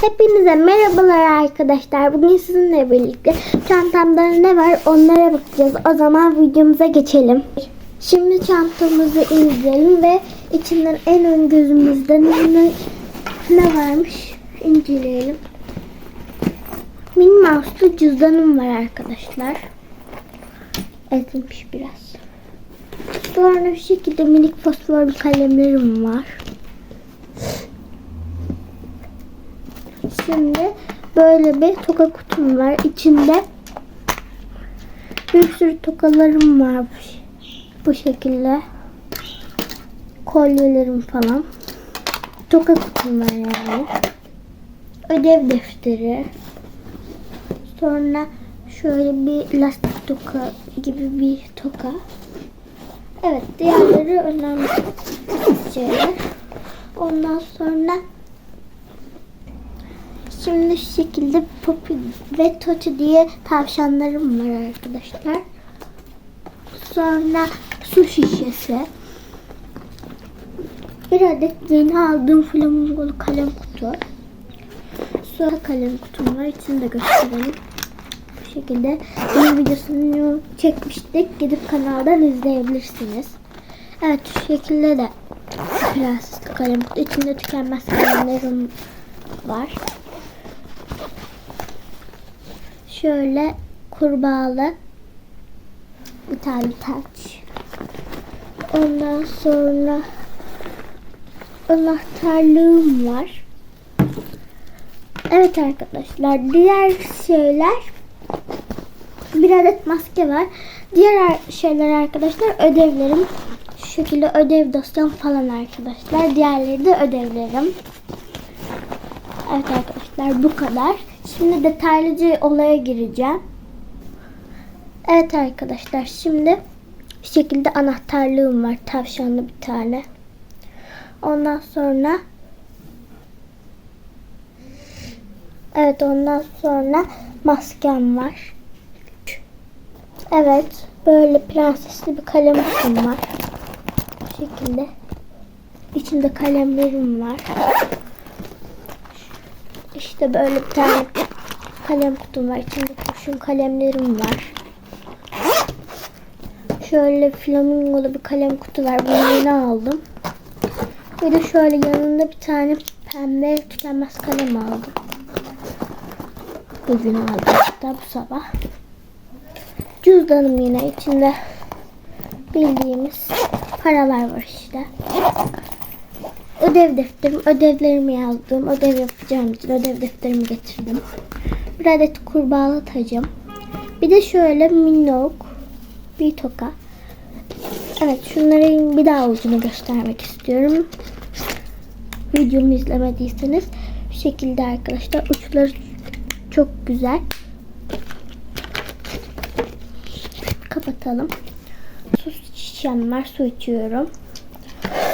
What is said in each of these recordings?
Hepinize merhabalar arkadaşlar. Bugün sizinle birlikte çantamda ne var onlara bakacağız. O zaman videomuza geçelim. Şimdi çantamızı indirelim ve içinden en ön gözümüzde ne, ne varmış inceleyelim. Minnie Mouse'lu cüzdanım var arkadaşlar. Ezilmiş biraz. Sonra şu şekilde minik fosfor kalemlerim var. Şimdi böyle bir toka kutum var. İçinde bir sürü tokalarım var bu, şekilde. Kolyelerim falan. Toka kutum var yani. Ödev defteri. Sonra şöyle bir lastik toka gibi bir toka. Evet diğerleri önemli şeyler. Ondan sonra Şimdi şu şekilde Poppy ve Toti diye tavşanlarım var arkadaşlar. Sonra su şişesi. Bir adet yeni aldığım flamingolu kalem kutu. Sonra kalem kutum var. İçini de gösterelim. Bu şekilde bunun videosunu çekmiştik. Gidip kanaldan izleyebilirsiniz. Evet şu şekilde de plastik kalem kutu. İçinde tükenmez kalemlerim var. Şöyle kurbağalı bir tane taç. Ondan sonra anahtarlığım var. Evet arkadaşlar diğer şeyler bir adet maske var. Diğer şeyler arkadaşlar ödevlerim. Şu şekilde ödev dosyam falan arkadaşlar. Diğerleri de ödevlerim. Evet arkadaşlar bu kadar. Şimdi detaylıca olaya gireceğim. Evet arkadaşlar şimdi şu şekilde anahtarlığım var. Tavşanlı bir tane. Ondan sonra Evet ondan sonra maskem var. Evet böyle prensesli bir kalem kutum var. Bu şekilde. İçinde kalemlerim var. İşte böyle bir tane kalem kutum var. İçinde kurşun kalemlerim var. Şöyle flamingolu bir kalem kutu var. Bunu yeni aldım. Bir de şöyle yanında bir tane pembe tükenmez kalem aldım. Bugün aldım hatta bu sabah. Cüzdanım yine içinde bildiğimiz paralar var işte. Ödev defterim, ödevlerimi yazdım. Ödev yapacağım için ödev defterimi getirdim. Bir adet kurbağalı tacım. Bir de şöyle minnok bir toka. Evet şunların bir daha ucunu göstermek istiyorum. Videomu izlemediyseniz şu şekilde arkadaşlar uçları çok güzel. Kapatalım. Su şişem var. Su içiyorum.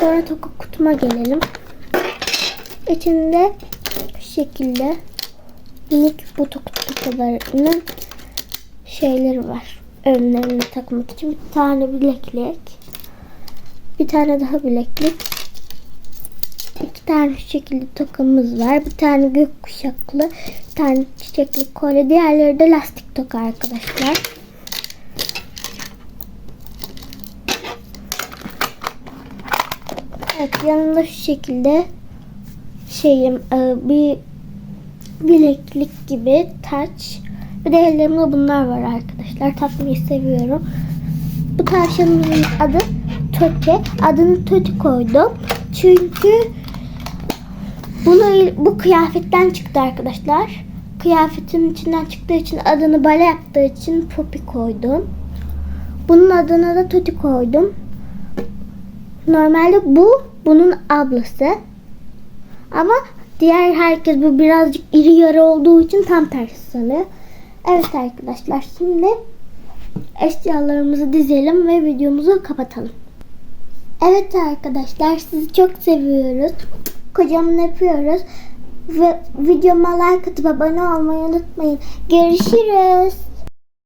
Sonra toka kutuma gelelim. İçinde şu şekilde minik bu toka tokalarının şeyleri var. Önlerine takmak için bir tane bileklik. Bir tane daha bileklik. İki tane şu şekilde tokamız var. Bir tane gök kuşaklı, bir tane çiçekli kolye. Diğerleri de lastik toka arkadaşlar. Evet yanında şu şekilde şeyim e, bir bileklik gibi taç. Bir de ellerimde bunlar var arkadaşlar. Takmayı seviyorum. Bu tavşanımızın adı Toti. Adını Toti koydum. Çünkü bunu bu kıyafetten çıktı arkadaşlar. Kıyafetin içinden çıktığı için adını bale yaptığı için Poppy koydum. Bunun adına da Toti koydum. Normalde bu bunun ablası. Ama diğer herkes bu birazcık iri yarı olduğu için tam tersi sanıyor. Evet arkadaşlar şimdi eşyalarımızı dizelim ve videomuzu kapatalım. Evet arkadaşlar sizi çok seviyoruz. Kocaman yapıyoruz. Ve videoma like atıp abone olmayı unutmayın. Görüşürüz.